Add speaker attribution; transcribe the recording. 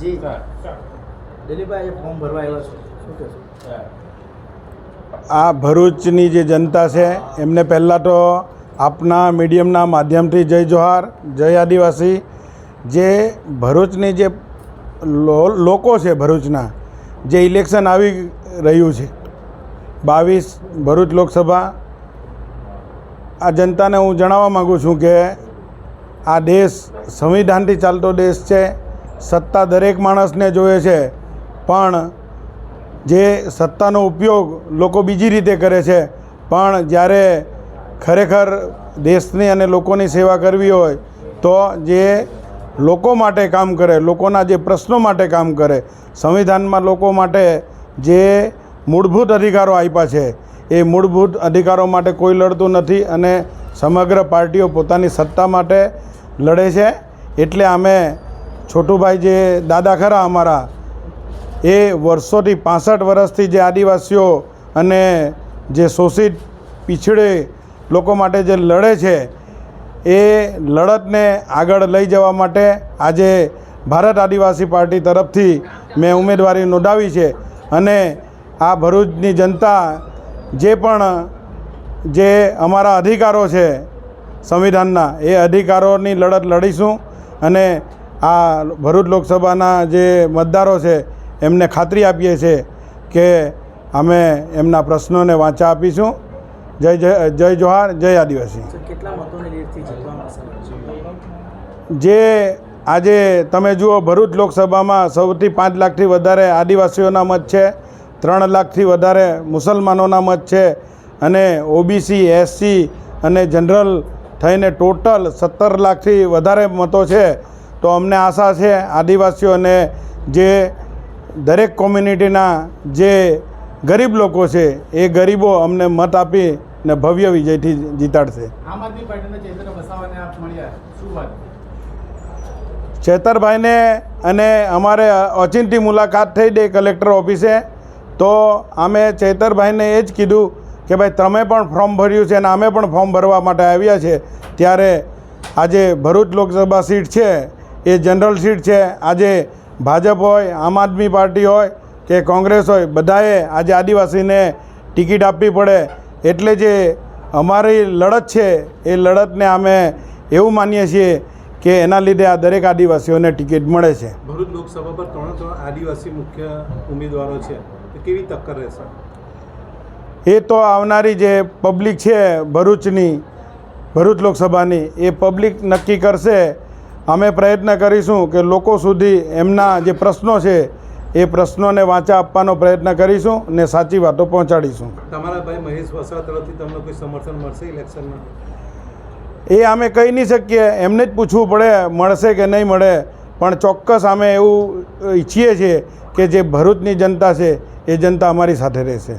Speaker 1: જી. દિલીપભાઈ form ભરવા આવ્યો છો. શું કહેશો
Speaker 2: આ ભરૂચની જે જનતા છે એમને પહેલાં તો આપના મીડિયમના માધ્યમથી જય જોહાર જય આદિવાસી. જે ભરૂચની જે લો- લોકો છે ભરૂચના જે ઇલેક્શન આવી રહ્યું છે બાવીસ ભરૂચ લોકસભા. આ જનતાને હું જણાવવા માગું છું કે આ દેશ સંવિધાનથી ચાલતો દેશ છે સત્તા દરેક માણસને જોઈએ છે, પણ જે સત્તાનો ઉપયોગ લોકો બીજી રીતે કરે છે, પણ જ્યારે ખરેખર દેશની અને લોકોની સેવા કરવી હોય, તો જે લોકો માટે કામ કરે, લોકોના જે પ્રશ્નો માટે કામ કરે, સંવિધાનમાં લોકો માટે જે મૂળભૂત અધિકારો આપ્યા છે, એ મૂળભૂત અધિકારો માટે કોઈ લડતું નથી અને સમગ્ર પાર્ટીઓ પોતાની સત્તા માટે લડે છે, એટલે અમે છોટુભાઈ જે દાદા ખરા અમારા, એ વર્ષોથી પાસઠ વર્ષથી જે આદિવાસીઓ અને જે શોષિત, પીછડે લોકો માટે જે લડે છે, એ લડતને આગળ લઈ જવા માટે આજે ભારત આદિવાસી પાર્ટી તરફથી મેં ઉમેદવારી નોંધાવી છે અને આ ભરૂચની જનતા જે પણ, જે અમારા અધિકારો છે, સંવિધાનના, એ અધિકારોની લડત લડીશું અને આ ભરૂચ લોકસભાના જે મતદારો છે એમને ખાતરી આપીએ છીએ કે અમે એમના પ્રશ્નોને વાંચા આપીશું. જય જય જય જોહાર જય આદિવાસી. જે આજે તમે જુઓ ભરૂચ લોકસભામાં સૌથી પાંચ લાખથી વધારે આદિવાસીઓના મત છે ત્રણ લાખથી વધારે મુસલમાનોના મત છે અને ઓબીસી એસસી અને જનરલ થઈને ટોટલ સત્તર લાખથી વધારે મતો છે. તો અમને આશા છે આદિવાસીઓને જે દરેક કોમ્યુનિટીના જે ગરીબ લોકો છે એ ગરીબો અમને મત આપી ને ભવ્ય વિજયથી જીતાડશે. ચેતરભાઈને અને અમારે ઓચિંતી મુલાકાત થઈ ગઈ કલેક્ટર ઓફિસે તો અમે ચેતરભાઈને એ જ કીધું કે ભાઈ તમે પણ ફોર્મ ભર્યું છે અને અમે પણ ફોર્મ ભરવા માટે આવ્યા છે. ત્યારે આજે ભરૂચ લોકસભા સીટ છે એ જનરલ સીટ છે. આજે ભાજપ હોય આમ આદમી પાર્ટી હોય કે કોંગ્રેસ હોય બધાએ આજે આદિવાસીને ટિકિટ આપવી પડે. એટલે જે અમારી લડત છે એ લડતને અમે એવું માનીએ છીએ કે એના લીધે આ દરેક આદિવાસીઓને ટિકિટ મળે છે.
Speaker 3: ભરૂચ લોકસભા પર ત્રણ ત્રણ આદિવાસી મુખ્ય ઉમેદવારો છે. કેવી ટક્કર રહેશે?
Speaker 2: એ તો આવનારી જે પબ્લિક છે ભરૂચની ભરૂચ લોકસભાની એ પબ્લિક નક્કી કરશે અમે પ્રયત્ન કરીશું કે લોકો સુધી એમના જે પ્રશ્નો છે એ પ્રશ્નોને વાંચા આપવાનો પ્રયત્ન કરીશું ને સાચી વાતો પહોંચાડીશું.
Speaker 3: તમારા ભાઈ મહેશ વસાવા તરફથી તમને કોઈ સમર્થન મળશે ઇલેક્શનમાં?
Speaker 2: એ અમે કહી નહીં શકીએ. એમને જ પૂછવું પડે મળશે કે નહીં મળે. પણ ચોક્કસ અમે એવું ઈચ્છીએ છીએ કે જે ભરૂચની જનતા છે એ જનતા અમારી સાથે રહેશે.